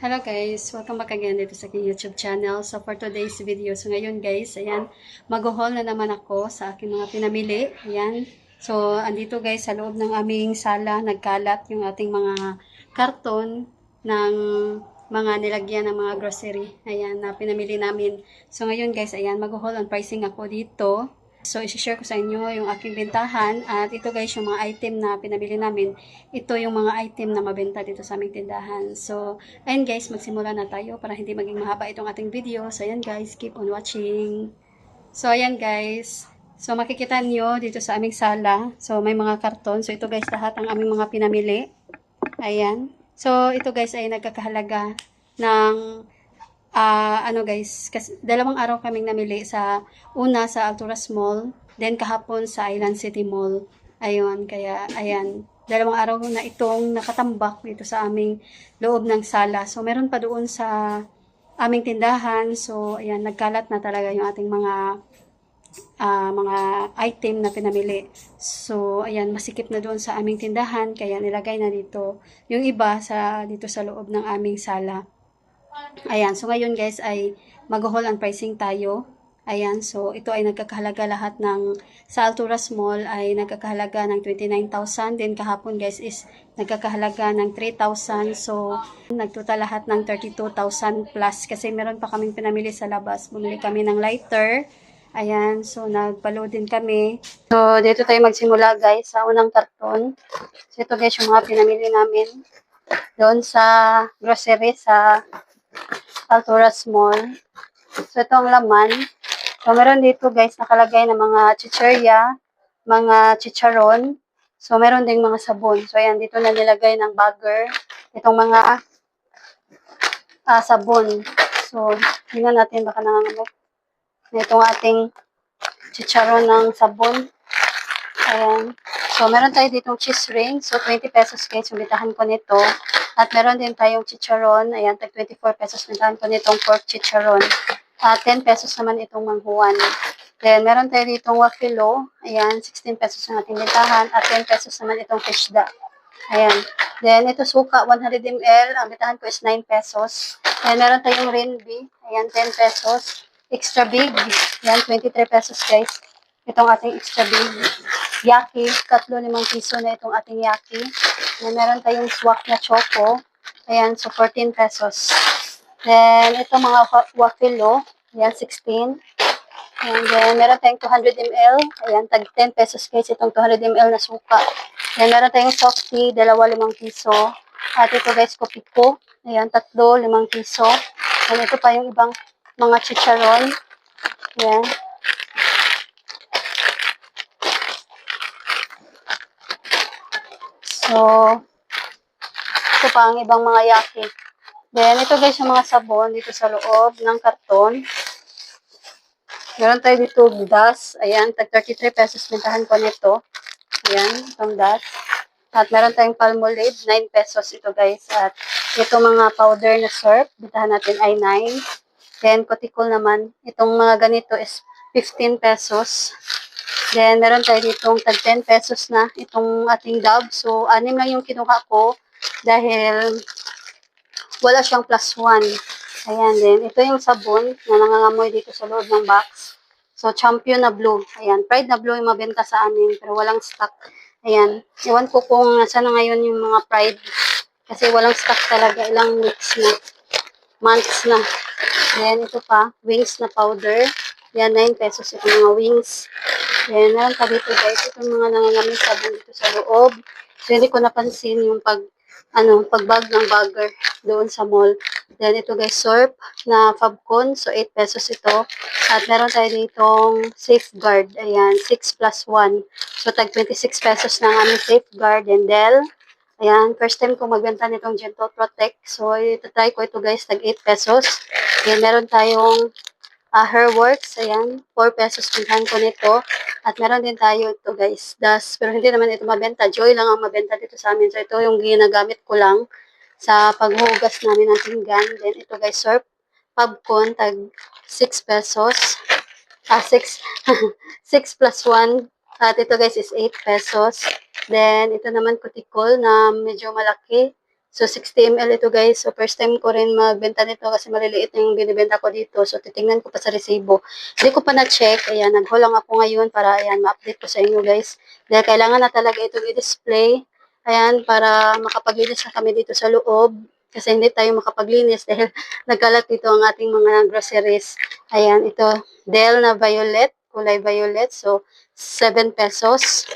Hello guys, welcome back again dito sa aking YouTube channel. So for today's video, so ngayon guys, ayan, mag-haul na naman ako sa aking mga pinamili. Ayan. So andito guys sa loob ng aming sala, nagkalat yung ating mga karton ng mga nilagyan ng mga grocery. Ayan, na pinamili namin. So ngayon guys, ayan, mag-haul on pricing ako dito. So, isi-share ko sa inyo yung aking bentahan. At ito guys, yung mga item na pinabili namin. Ito yung mga item na mabenta dito sa aming tindahan. So, ayun guys, magsimula na tayo para hindi maging mahaba itong ating video. So, ayan guys, keep on watching. So, ayan guys. So, makikita nyo dito sa aming sala. So, may mga karton. So, ito guys, lahat ang aming mga pinamili. Ayan. So, ito guys ay nagkakahalaga ng Ah, ano guys, kasi dalawang araw kaming namili sa una sa Alturas Mall, then kahapon sa Island City Mall. Ayun, kaya ayan, dalawang araw na itong nakatambak dito sa aming loob ng sala. So meron pa doon sa aming tindahan. So ayan, nagkalat na talaga yung ating mga ah, mga item na pinamili. So, ayan, masikip na doon sa aming tindahan, kaya nilagay na dito yung iba sa dito sa loob ng aming sala. Ayan, so ngayon guys ay mag-haul and pricing tayo. Ayan, so ito ay nagkakahalaga lahat ng sa Alturas Mall ay nagkakahalaga ng 29,000. Then kahapon guys is nagkakahalaga ng 3,000. So nagtotal lahat ng 32,000 plus kasi meron pa kaming pinamili sa labas. Bumili kami ng lighter. Ayan, so nagpalo din kami. So dito tayo magsimula guys sa unang karton. So ito guys yung mga pinamili namin doon sa grocery sa Alturas Mall. So, ito ang laman. So, meron dito guys nakalagay na mga chicherya, mga chicharon. So, meron ding mga sabon. So, ayan, dito na nilagay ng bagger. Itong mga ah, sabon. So, tingnan natin baka nangangamot. Na itong ating chicharon ng sabon. Ayan. So, meron tayo ditong cheese ring. So, 20 pesos guys. Sumitahan ko nito. At meron din tayong chicharon. Ayan, tag 24 pesos nitahan ko nitong pork chicharon. At 10 pesos naman itong manghuan. Then, meron tayo ditong wafilo. Ayan, 16 pesos ang ating bintahan. At 10 pesos naman itong fish da. Ayan. Then, ito suka, 100 ml. Ang bintahan ko is 9 pesos. Then, meron tayong renbi. Ayan, 10 pesos. Extra big. Ayan, 23 pesos guys. Itong ating extra big. Yaki, tatlo limang piso na itong ating yaki. Then, meron tayong swak na choco. Ayan, so 14 pesos. Then, ito mga wa- wafilo. Ayan, 16. And then, meron tayong 200 ml. Ayan, tag 10 pesos guys itong 200 ml na suka. Then, meron tayong soft tea, dalawa limang piso. At ito guys, kopi ko. Ayan, tatlo, limang piso. And ito pa yung ibang mga chicharon. Ayan. So, ito pa ang ibang mga yaki. Then, ito guys yung mga sabon dito sa loob ng karton. Meron tayo dito das. Ayan, tag 33 pesos bintahan ko nito. Ayan, itong das. At meron tayong palmolive, 9 pesos ito guys. At ito mga powder na syrup, bintahan natin ay 9. Then, kutikul naman. Itong mga ganito is 15 pesos. Then, meron tayo ditong tag 10 pesos na itong ating dab. So, anim lang yung kinuha ko dahil wala siyang plus 1. Ayan din. Ito yung sabon na nangangamoy dito sa loob ng box. So, champion na blue. Ayan. Pride na blue yung mabenta sa amin pero walang stock. Ayan. Iwan ko kung nasa na ngayon yung mga pride. Kasi walang stock talaga. Ilang weeks na. Months na. Ayan. Ito pa. Wings na powder. Ayan. 9 pesos ito mga wings. Ayan. Meron pa dito guys. Ito yung mga nangangamoy sabon dito sa loob. So, hindi ko napansin yung pag ano, pagbag ng bagger doon sa mall. Then, ito guys, syrup na Fabcon. So, 8 pesos ito. At meron tayo ditong safeguard. Ayan, 6 plus 1. So, tag 26 pesos na aming safeguard. And Dell. Ayan, first time ko magbenta nitong Gentle Protect. So, itatry ko ito guys, tag 8 pesos. Then, meron tayong uh, Hairworks. Ayan, 4 pesos pintahan ko nito. At meron din tayo ito guys, das. Pero hindi naman ito mabenta. Joy lang ang mabenta dito sa amin. So, ito yung ginagamit ko lang sa paghugas namin ng pinggan. Then, ito guys, syrup. Pubcon, tag 6 pesos. Ah, 6. 6 plus 1. At ito guys is 8 pesos. Then, ito naman kutikol na medyo malaki. So, 60 ml ito guys. So, first time ko rin magbenta nito kasi maliliit yung binibenta ko dito. So, titingnan ko pa sa resibo. Hindi ko pa na-check. Ayan, lang ako ngayon para ayan, ma-update ko sa inyo guys. Dahil kailangan na talaga itong i-display. Ayan, para makapaglinis na kami dito sa loob. Kasi hindi tayo makapaglinis dahil nagkalat dito ang ating mga groceries. Ayan, ito, Dell na violet, kulay violet. So, 7 pesos.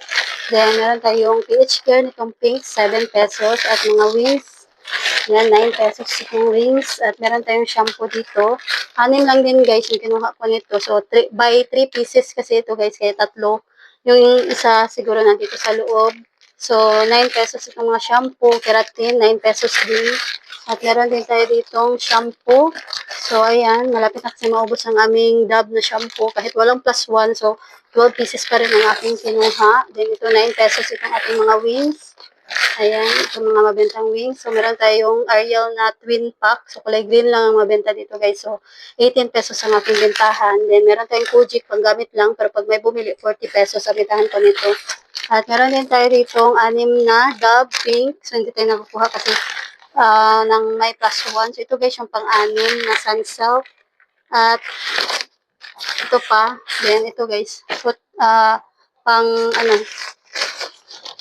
Then, meron tayong PH Care nitong pink, 7 pesos. At mga wings, yan, 9 pesos itong wings. At meron tayong shampoo dito. Anim lang din guys yung kinuha ko nito. So, three, by 3 pieces kasi ito guys, kaya tatlo. Yung isa siguro nandito sa loob. So, 9 pesos itong mga shampoo, keratin, 9 pesos din. At meron din tayo ditong shampoo. So, ayan, malapit na kasi maubos ang aming Dove na shampoo. Kahit walang plus 1, so 12 pieces pa rin ang aking kinuha. Then, ito 9 pesos itong ating mga wings. Ayan, ito mga mabentang wings. So, meron tayong Ariel na twin pack. So, kulay green lang ang mabenta dito, guys. So, 18 pesos ang aking bentahan. Then, meron tayong Kujik, panggamit lang. Pero pag may bumili, 40 pesos ang bentahan ko nito. At meron din tayo dito anim na Dove pink. So, hindi tayo nakukuha kasi ah, ng may plus 1. So, ito guys, yung pang-anim na sunsilk. At ito pa. Then, ito guys. Put, ah, pang, ano,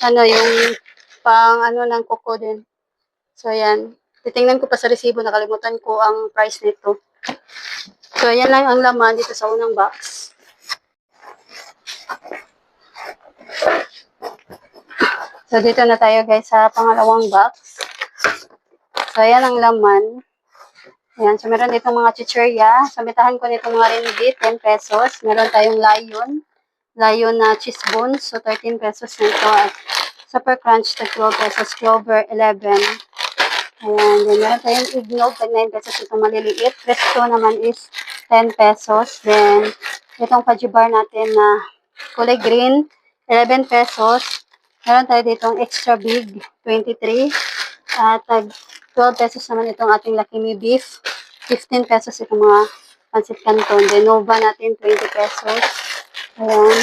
ano, yung pang, ano, ng kuko din. So, ayan. Titingnan ko pa sa resibo. Nakalimutan ko ang price nito. So, ayan lang ang laman dito sa unang box. So, dito na tayo guys sa pangalawang box. So, ayan ang laman. Ayan. So, meron dito mga chichirya. Samitahan ko nito mga ringgit, 10 pesos. Meron tayong lion. Lion na cheese bones. So, 13 pesos nito. At super crunch, tag 12 pesos. Clover, 11. Ayan. Then, meron tayong ignog, tag 9 pesos. Itong maliliit. Presto naman is 10 pesos. Then, itong pajibar natin na kulay green, 11 pesos. Meron tayo ditong extra big, 23. At tag 12 pesos naman itong ating Me beef. 15 pesos itong mga pancit canton. Then Nova natin, 20 pesos. Ayan.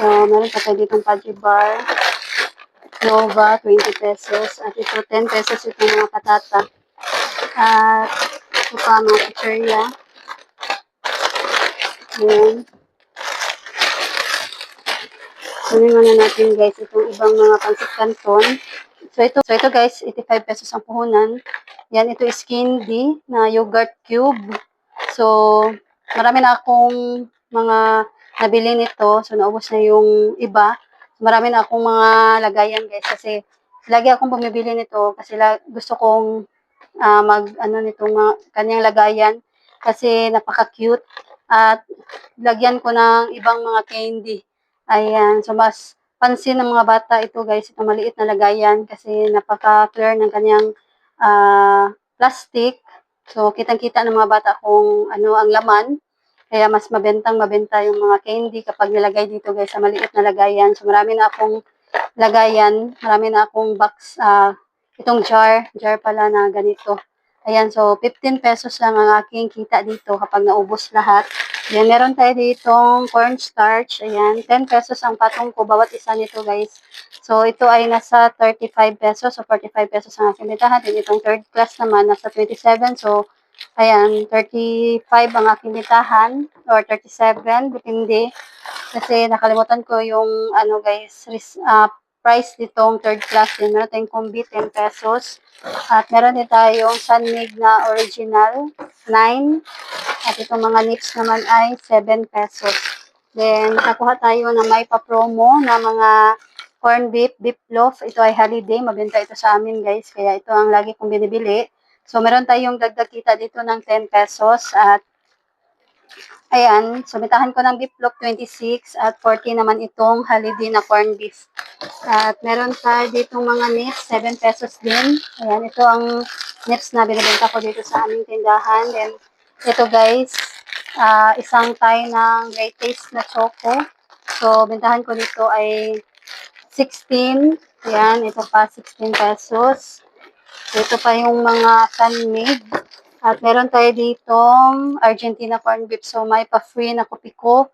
So, meron pa tayo ditong Paji bar. Nova, 20 pesos. At ito, 10 pesos itong mga patata. At ito pa mga chichirya. Ayan. Kunin muna natin guys itong ibang mga pancit canton. So ito, so ito guys, 85 pesos ang puhunan. Yan, ito is candy na yogurt cube. So, marami na akong mga nabili nito. So, naubos na yung iba. Marami na akong mga lagayan guys kasi lagi akong bumibili nito kasi la, gusto kong ah, mag ano nitong mga kanyang lagayan kasi napaka-cute at lagyan ko ng ibang mga candy. Ayan, so mas pansin ng mga bata ito guys, itong maliit na lagayan kasi napaka-clear ng kanyang ah, plastic. So, kitang-kita ng mga bata kung ano ang laman. Kaya mas mabentang mabenta yung mga candy kapag nilagay dito guys sa maliit na lagayan. So, marami na akong lagayan, marami na akong box, ah, itong jar, jar pala na ganito. Ayan, so 15 pesos lang ang aking kita dito kapag naubos lahat. Then, meron tayo ditong cornstarch. Ayan, 10 pesos ang patong ko bawat isa nito guys. So, ito ay nasa 35 pesos. So, 45 pesos ang aking bentahan. Then, itong third class naman, nasa 27. So, ayan, 35 ang aking bentahan. Or 37, depende. Kasi nakalimutan ko yung, ano guys, ah, price nitong third class. Then, meron tayong combi, 10 pesos. At meron din tayong Sunmig na original, 9. At itong mga nips naman ay 7 pesos. Then, nakakuha tayo na may pa-promo na mga corn beef, beef loaf. Ito ay holiday. Mabenta ito sa amin, guys. Kaya ito ang lagi kong binibili. So, meron tayong dagdag kita dito ng 10 pesos. At, ayan, sumitahan ko ng beef loaf 26 at 40 naman itong holiday na corn beef. At meron tayo ditong mga nips, 7 pesos din. Ayan, ito ang nips na binibenta ko dito sa aming tindahan. Then, ito guys, ah, isang tie ng great taste na choco. So, bentahan ko dito ay 16. Ayan, ito pa 16 pesos. Ito pa yung mga sunmade. At meron tayo ditong Argentina corn beef. So, may pa-free na kopiko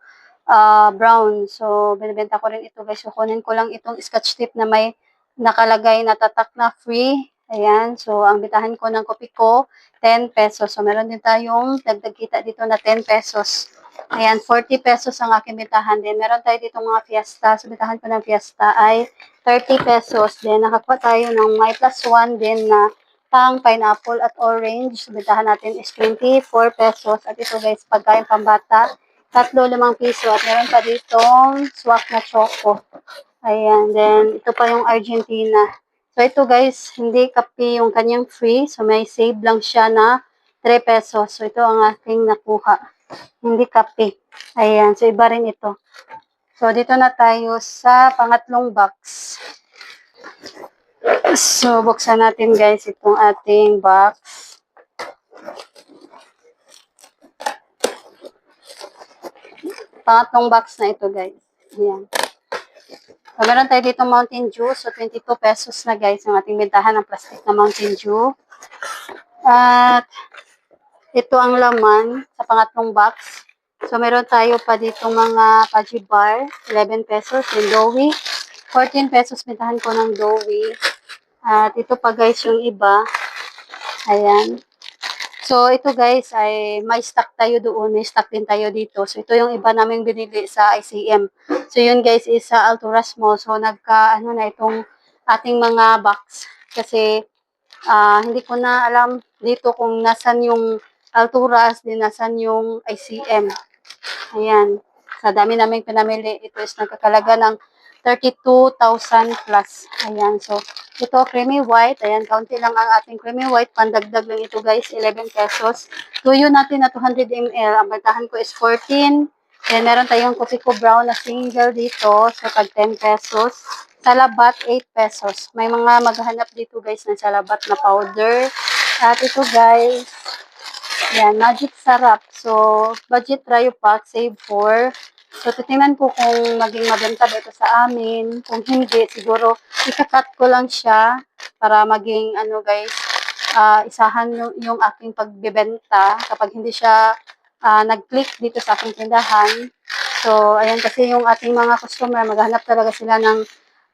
ah, brown. So, binibenta ko rin ito guys. So, kunin ko lang itong scotch tip na may nakalagay na tatak na free. Ayan. So, ang bitahan ko ng kopi ko, 10 pesos. So, meron din tayong dagdag kita dito na 10 pesos. Ayan, 40 pesos ang aking bitahan. Then, meron tayo dito mga fiesta. So, bitahan ko ng fiesta ay 30 pesos. Then, nakakuha tayo ng may plus 1 din na pang pineapple at orange. So, bitahan natin is 24 pesos. At ito guys, pagkain pambata, tatlo limang piso. At meron pa ditong swak na choco. Ayan, then ito pa yung Argentina. So ito guys, hindi kape yung kanyang free. So may save lang siya na 3 pesos. So ito ang aking nakuha. Hindi kape. Ayan, so iba rin ito. So dito na tayo sa pangatlong box. So buksan natin guys itong ating box. Pangatlong box na ito guys. Ayan. So, meron tayo dito Mountain Dew. So, 22 pesos na guys ang ating bentahan ng plastic na Mountain Dew. At ito ang laman sa pangatlong box. So, meron tayo pa dito mga Paji Bar. 11 pesos. Yung Doughy. 14 pesos bentahan ko ng Doughy. At ito pa guys yung iba. Ayan. So, ito guys ay may stock tayo doon. May stock din tayo dito. So, ito yung iba namin binili sa ICM. So, yun guys is sa Alturas Mall. So, nagka, ano na itong ating mga box. Kasi, ah, hindi ko na alam dito kung nasan yung Alturas, din nasan yung ICM. Ayan. Sa dami namin pinamili, ito is nagkakalaga ng 32,000 plus. Ayan. So, ito creamy white. Ayan, kaunti lang ang ating creamy white. Pandagdag lang ito guys, 11 pesos. Tuyo natin na 200 ml. Ang baltahan ko is 14. Then, meron tayong coffee brown na single dito. So, tag 10 pesos. Salabat, 8 pesos. May mga maghanap dito guys ng salabat na powder. At ito guys, yan, magic sarap. So, budget trio pack, save for. So, titingnan ko kung maging mabenta ba ito sa amin. Kung hindi, siguro, ikakat ko lang siya para maging, ano guys, ah, isahan yung, yung aking pagbebenta kapag hindi siya ah, nag-click dito sa aking tindahan. So, ayan kasi yung ating mga customer, maghanap talaga sila ng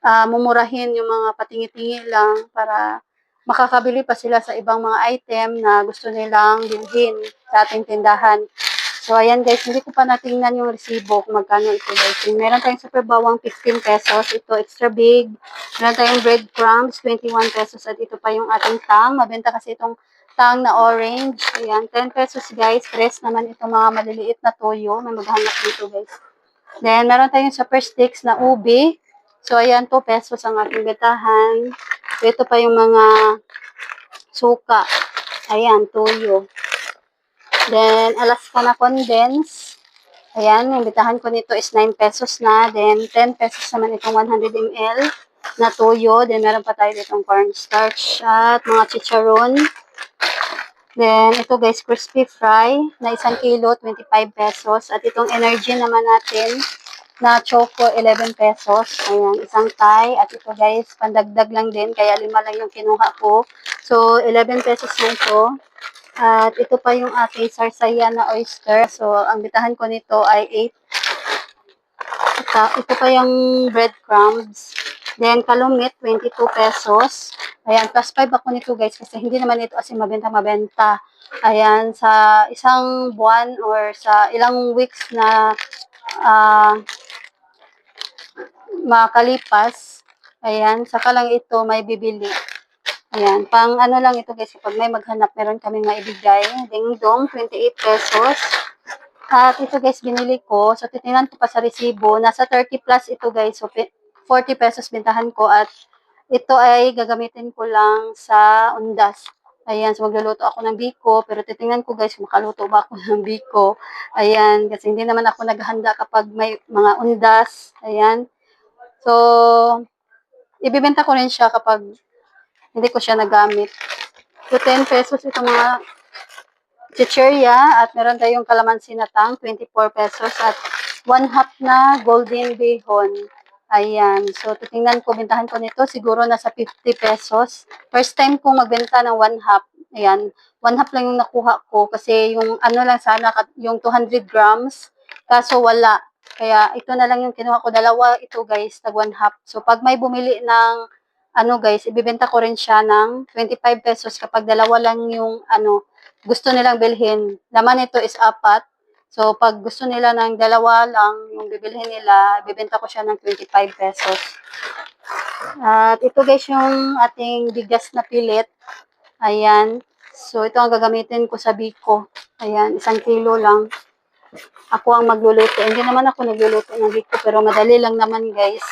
ah, mumurahin yung mga patingi-tingi lang para makakabili pa sila sa ibang mga item na gusto nilang bilhin sa ating tindahan. So, ayan guys, hindi ko pa natingnan yung resibo kung magkano ito guys. Meron tayong super bawang 15 pesos. Ito extra big. Meron tayong breadcrumbs 21 pesos. At ito pa yung ating tang. Mabenta kasi itong tang na orange. Ayan, 10 pesos guys. Press naman itong mga maliliit na toyo. May maghanap dito guys. Then, meron tayong super sticks na ubi. So, ayan, 2 pesos ang ating betahan. Ito pa yung mga suka. Ayan, toyo. Then, Alaska na condense. Ayan, yung bitahan ko nito is 9 pesos na. Then, 10 pesos naman itong 100 ml na toyo. Then, meron pa tayo ditong cornstarch at mga chicharon. Then, ito guys, crispy fry na isang kilo, 25 pesos. At itong energy naman natin na choco, 11 pesos. Ayan, isang Thai. At ito guys, pandagdag lang din. Kaya lima lang yung kinuha ko. So, 11 pesos na ito. At ito pa yung ating sarsaya oyster. So, ang bitahan ko nito ay 8. Ito, ito pa yung breadcrumbs. Then, kalumit, 22 pesos. Ayan, plus 5 ako nito guys kasi hindi naman ito kasi mabenta-mabenta. Ayan, sa isang buwan or sa ilang weeks na ah makalipas, ayan, saka lang ito may bibili. Ayan, pang ano lang ito guys, kapag may maghanap, meron kaming maibigay. Ding dong, 28 pesos. At ito guys, binili ko. So, titingnan ko pa sa resibo. Nasa 30 plus ito guys. So, 40 pesos bintahan ko. At ito ay gagamitin ko lang sa undas. Ayan, so magluluto ako ng biko. Pero titingnan ko guys, makaluto ba ako ng biko. Ayan, kasi hindi naman ako naghahanda kapag may mga undas. Ayan. So, ibibenta ko rin siya kapag hindi ko siya nagamit. So, 10 pesos ito mga chicheria at meron tayong kalamansi na tang, 24 pesos at 1 half na golden bihon. Ayan. So, titingnan ko, bintahan ko nito. Siguro nasa 50 pesos. First time kong magbenta ng 1 half. Ayan. 1 half lang yung nakuha ko kasi yung ano lang sana, yung 200 grams. Kaso wala. Kaya ito na lang yung kinuha ko. Dalawa ito guys, tag 1 half. So, pag may bumili ng ano guys, ibibenta ko rin siya ng 25 pesos kapag dalawa lang yung ano, gusto nilang bilhin. Laman nito is apat. So, pag gusto nila ng dalawa lang yung bibilhin nila, ibibenta ko siya ng 25 pesos. At ito guys yung ating bigas na pilit. Ayan. So, ito ang gagamitin ko sa biko. Ayan, isang kilo lang. Ako ang magluluto. Hindi naman ako nagluluto ng biko, pero madali lang naman guys.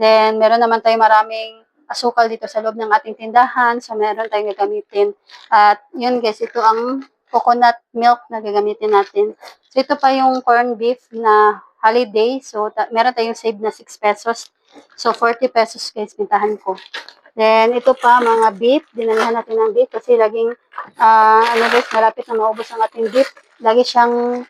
Then, meron naman tayong maraming asukal dito sa loob ng ating tindahan. So, meron tayong gagamitin. At yun guys, ito ang coconut milk na gagamitin natin. So, ito pa yung corn beef na holiday. So, ta- meron tayong save na 6 pesos. So, 40 pesos guys, pintahan ko. Then, ito pa, mga beef. Dinalahan natin ng beef kasi laging, ah, ano guys, malapit na maubos ang ating beef. Lagi siyang,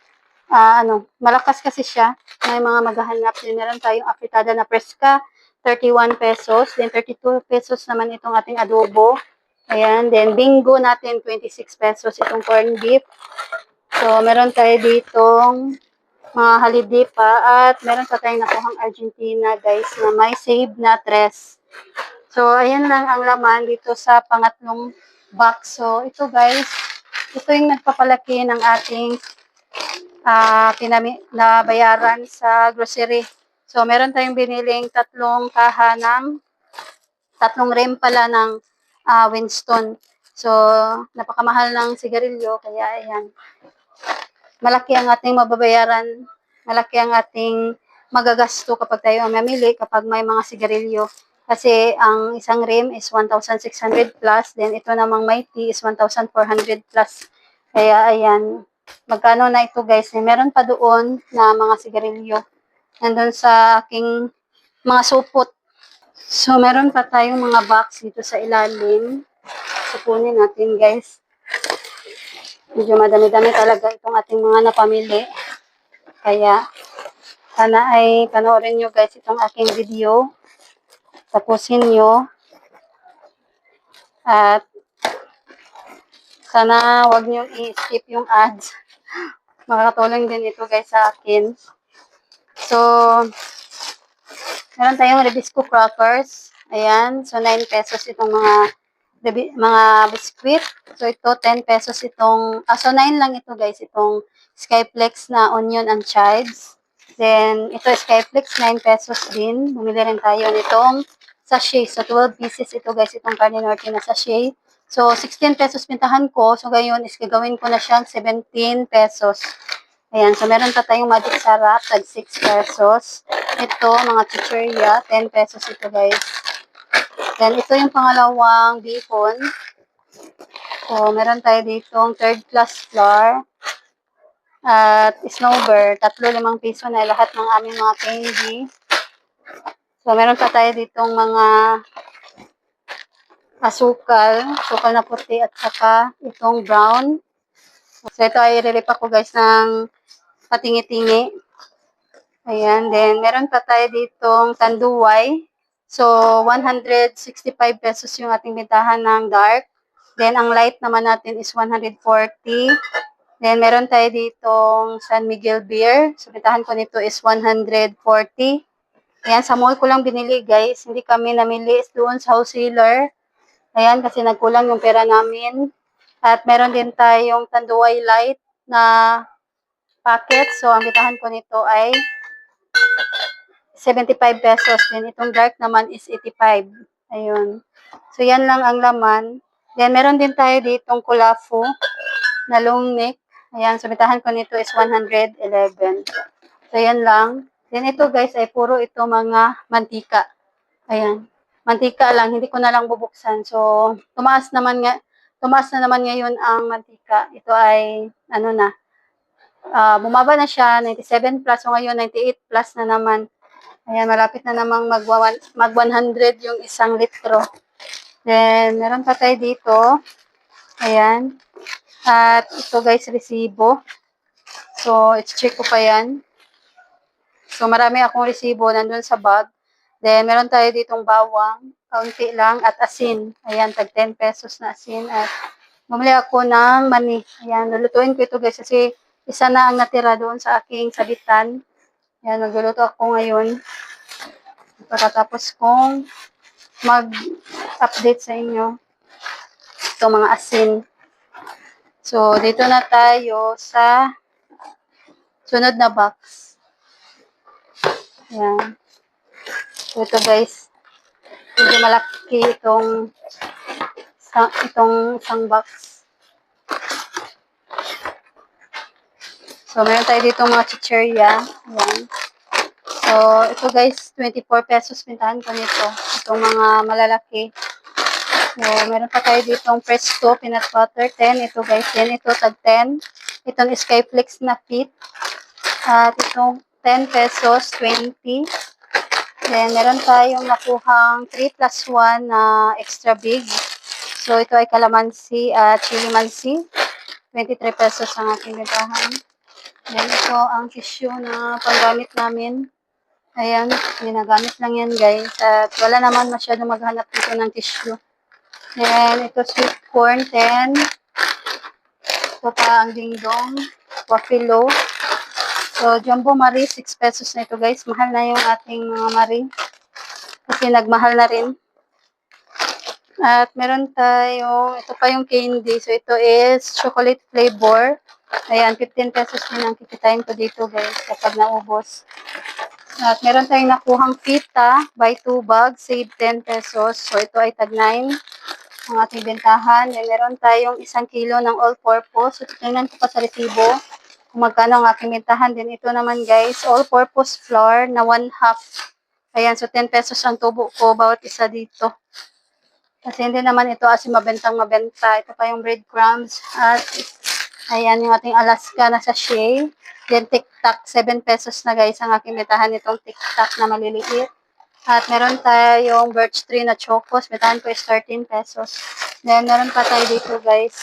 ah, ano, malakas kasi siya. May mga maghahanap. Meron tayong apritada na preska, 31 pesos. Then, 32 pesos naman itong ating adobo. Ayan. Then, bingo natin, 26 pesos itong corn beef. So, meron tayo ditong mga holiday pa at meron pa tayong nakuhang Argentina guys na may save na tres. So, ayan lang ang laman dito sa pangatlong box. So, ito guys, ito yung nagpapalaki ng ating ah pinami na bayaran sa grocery. So, meron tayong biniling tatlong kaha ng tatlong rem pala ng ah, Winston. So, napakamahal ng sigarilyo, kaya ayan. Malaki ang ating mababayaran, malaki ang ating magagasto kapag tayo ang mamili kapag may mga sigarilyo. Kasi ang isang rim is 1,600 plus, then ito namang mighty is 1,400 plus. Kaya ayan, magkano na ito guys? Meron pa doon na mga sigarilyo. Nandun sa aking mga supot. So, meron pa tayong mga box dito sa ilalim. So, kunin natin guys. Medyo madami-dami talaga itong ating mga napamili. Kaya, sana ay panoorin nyo guys itong aking video. Tapusin nyo. At sana wag nyo i-skip yung ads. Makakatulong din ito guys sa akin. So, meron tayong Rebisco crackers. Ayan. So, 9 pesos itong mga mga biscuit. So, ito 10 pesos itong, ah, so 9 lang ito guys, itong Skyflex na onion and chives. Then, ito Skyflex, 9 pesos din. Bumili rin tayo nitong sachet. So, 12 pieces ito guys, itong carne norte na sachet. So, 16 pesos pintahan ko. So, ngayon is gagawin ko na siyang 17 pesos. Ayan, so meron pa tayong magic sarap, tag 6 pesos. Ito, mga chicheria, 10 pesos ito guys. Then, ito yung pangalawang bacon. So, meron tayo ditong third class flour. At snowbird, tatlo limang piso na lahat ng aming mga candy. So, meron pa tayo ditong mga asukal, asukal na puti at saka itong brown. So, ito ay irelip ko guys ng patingi-tingi. Ayan, then meron pa tayo ditong tanduay. So, 165 pesos yung ating bintahan ng dark. Then, ang light naman natin is 140. Then, meron tayo ditong San Miguel beer. So, bintahan ko nito is 140. Ayan, sa mall ko lang binili guys. Hindi kami namili doon sa wholesaler. Ayan, kasi nagkulang yung pera namin. At meron din tayong Tanduay Light na packet. So, ang bitahan ko nito ay 75 pesos. Then, itong dark naman is 85. Ayun. So, yan lang ang laman. Then, meron din tayo ditong kulafu na long neck. Ayan. So, bitahan ko nito is 111. So, yan lang. Then, ito guys ay puro ito mga mantika. Ayan. Mantika lang. Hindi ko na lang bubuksan. So, tumaas naman nga tumaas na naman ngayon ang mantika. Ito ay, ano na, ah, bumaba na siya, 97 plus. So ngayon, 98 plus na naman. Ayan, malapit na namang mag, mag 100 yung isang litro. Then, meron pa tayo dito. Ayan. At ito guys, resibo. So, check ko pa yan. So, marami akong resibo nandun sa bag. Then, meron tayo ditong bawang, kaunti lang, at asin. Ayan, tag 10 pesos na asin. At bumili ako ng mani. Ayan, lulutuin ko ito guys kasi isa na ang natira doon sa aking sabitan. Ayan, magluluto ako ngayon. Pagkatapos kong mag-update sa inyo. Ito mga asin. So, dito na tayo sa sunod na box. Yan. Ito guys. Medyo malaki itong itong isang box. So, meron tayo dito mga chicherya. Yan. So, ito guys, 24 pesos pintahan ko nito. Itong mga malalaki. So, meron pa tayo ditong Presto peanut butter 10. Ito guys, yan. Ito tag 10. Itong Skyflex na fit. At itong 10 pesos, 20. Then, meron tayong nakuhang 3 plus 1 na extra big. So, ito ay calamansi at chili mansi. 23 pesos ang aking bentahan. Then, ito ang tissue na panggamit namin. Ayan, ginagamit lang yan guys. At wala naman masyado maghanap dito ng tissue. Then, ito sweet corn 10. Ito pa ang dingdong. Wafilo. So, Jumbo Marie, 6 pesos na ito guys. Mahal na yung ating mga Marie. Kasi nagmahal na rin. At meron tayo, ito pa yung candy. So, ito is chocolate flavor. Ayan, 15 pesos din ang kikitain ko dito guys kapag naubos. At meron tayong nakuhang pita, buy 2 bags, save 10 pesos. So, ito ay tag 9 ang ating bentahan. Then, meron tayong isang kilo ng all-purpose. So, tingnan ko pa sa resibo kung magkano ang aking bentahan. Then, ito naman guys, all-purpose flour na 1 half. Ayan, so 10 pesos ang tubo ko bawat isa dito. Kasi hindi naman ito as mabentang mabenta. Ito pa yung breadcrumbs. At ayan yung ating Alaska na sachet. Then tic-tac, 7 pesos na guys ang aking bentahan nitong tic-tac na maliliit. At meron tayong birch tree na chocos. Bentahan ko is 13 pesos. Then meron pa tayo dito guys.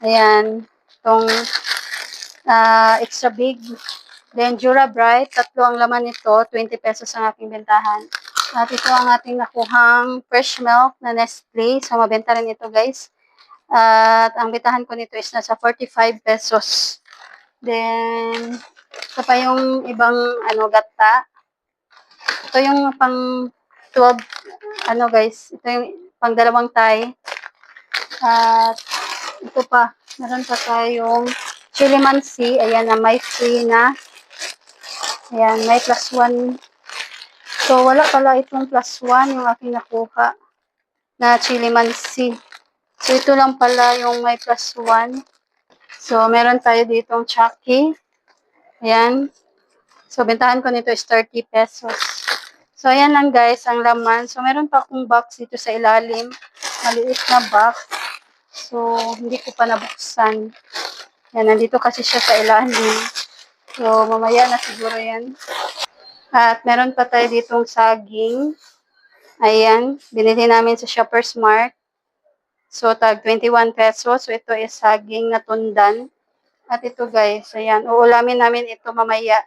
Ayan. Itong ah, extra big. Then Jura Bright. Tatlo ang laman nito. 20 pesos ang aking bentahan. At ito ang ating nakuhang fresh milk na Nestle. So, mabenta rin ito, guys. At ang bitahan ko nito is nasa 45 pesos. Then, ito pa yung ibang ano, gata. Ito yung pang 12, ano guys, ito yung pang dalawang tay. At ito pa, meron pa tayong chili mansi. Ayan na, may free na. Ayan, may plus 1 So, wala pala itong plus 1 yung aking nakuha na chili mansi. So, ito lang pala yung may plus 1. So, meron tayo ditong Chucky. Ayan. So, bentahan ko nito is 30 pesos. So, ayan lang guys, ang laman. So, meron pa akong box dito sa ilalim. Maliit na box. So, hindi ko pa nabuksan. Yan, nandito kasi siya sa ilalim. So, mamaya na siguro yan. At meron pa tayo ditong saging. Ayan, binili namin sa Shoppers Mart. So, tag 21 pesos. So, ito is saging na tundan. At ito guys, ayan, uulamin namin ito mamaya.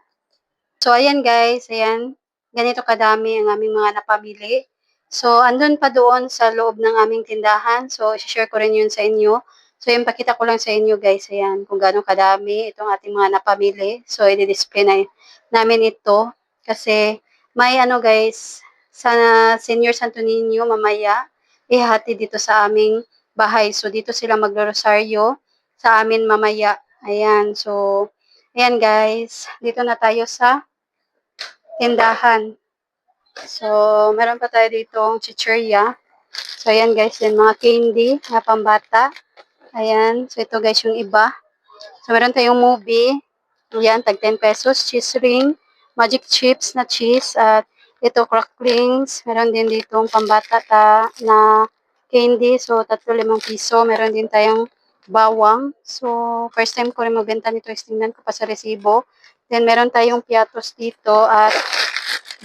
So, ayan guys, ayan. Ganito kadami ang aming mga napamili. So, andun pa doon sa loob ng aming tindahan. So, share ko rin yun sa inyo. So, yung pakita ko lang sa inyo guys, ayan, kung gaano kadami itong ating mga napamili. So, i-display na namin ito. Kasi may ano guys, sa Senior Santo Niño mamaya, ihati dito sa aming bahay. So dito sila magro-rosaryo sa amin mamaya. Ayan, so ayan guys, dito na tayo sa tindahan. So, meron pa tayo ditong chicherya. So, ayan guys, yan mga candy na pambata. Ayan, so ito guys yung iba. So, meron tayong movie. Ayan, tag 10 pesos, cheese ring, magic chips na cheese at ito cracklings. Meron din ditong pambata ta, na candy. So, tatlo limang piso. Meron din tayong bawang. So, first time ko rin magbenta nito. Tingnan ko pa sa resibo. Then, meron tayong piatos dito at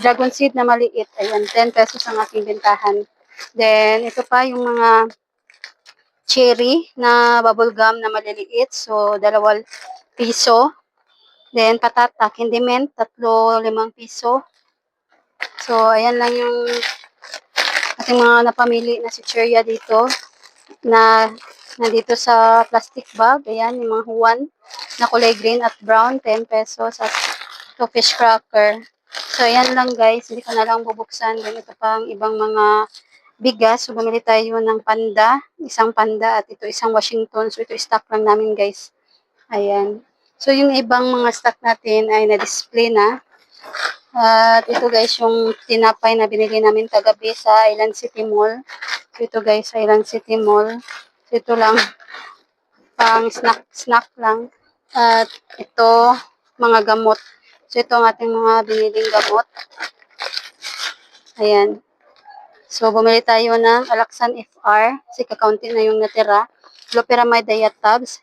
dragon seed na maliit. Ayan, 10 pesos ang aking bentahan. Then, ito pa yung mga cherry na bubble gum na maliliit. So, dalawang piso. Then, patata, candy mint, tatlo, limang piso. So, ayan lang yung ating mga napamili na si Cheria dito na nandito sa plastic bag. Ayan, yung mga huwan na kulay green at brown, 10 pesos at ito fish cracker. So, ayan lang guys. Hindi ko na lang bubuksan. Then, ito pang ibang mga bigas. So, bumili tayo ng panda, isang panda at ito isang Washington. So, ito stock lang namin guys. Ayan. So, yung ibang mga stock natin ay na-display na. At ito guys, yung tinapay na binili namin kagabi sa Island City Mall. So, ito guys, Island City Mall. So, ito lang, pang snack, snack lang. At ito, mga gamot. So, ito ang ating mga biniling gamot. Ayan. So, bumili tayo ng Alaxan FR. Kasi kakaunti na yung natira. Loperamide Diet Tabs.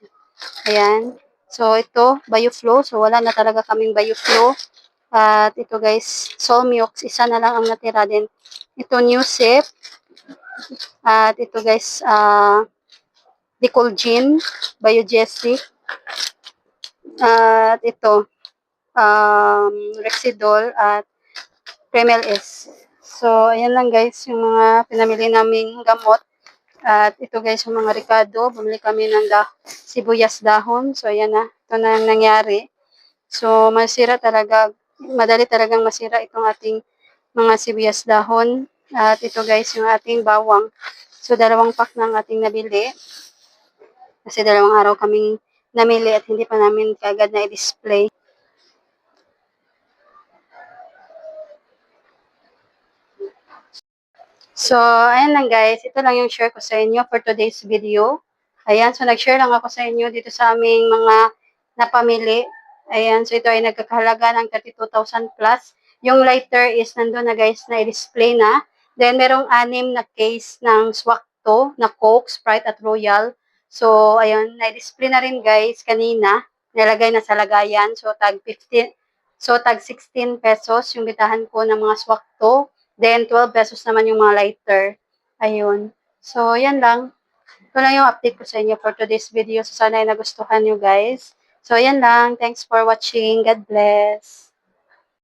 Ayan. So, ito, Bioflow. So, wala na talaga kaming Bioflow. At ito guys, Solmiox. Isa na lang ang natira din. Ito, Newsip. At ito guys, ah, Dicolgin, Biogesic. At ito, um, Rexidol at Premel S. So, ayan lang guys, yung mga pinamili naming gamot. At ito guys, yung mga Ricardo, bumili kami ng da sibuyas dahon. So, ayan na, ito na ang nangyari. So, masira talaga, madali talagang masira itong ating mga sibuyas dahon. At ito guys, yung ating bawang. So, dalawang pack ang ating nabili. Kasi dalawang araw kaming namili at hindi pa namin kaagad na i-display. So, ayan lang guys. Ito lang yung share ko sa inyo for today's video. Ayan, so nag-share lang ako sa inyo dito sa aming mga napamili. Ayan, so ito ay nagkakahalaga ng 32,000 plus. Yung lighter is nandun na guys na i-display na. Then, merong anim na case ng Swakto na Coke, Sprite at Royal. So, ayun, na-display na rin guys kanina. Nilagay na sa lagayan. So, tag 15, so tag 16 pesos yung bitahan ko ng mga Swakto. Then, 12 pesos naman yung mga lighter. Ayun. So, yan lang. Ito lang yung update ko sa inyo for today's video. So, sana ay nagustuhan nyo guys. So, yan lang. Thanks for watching. God bless.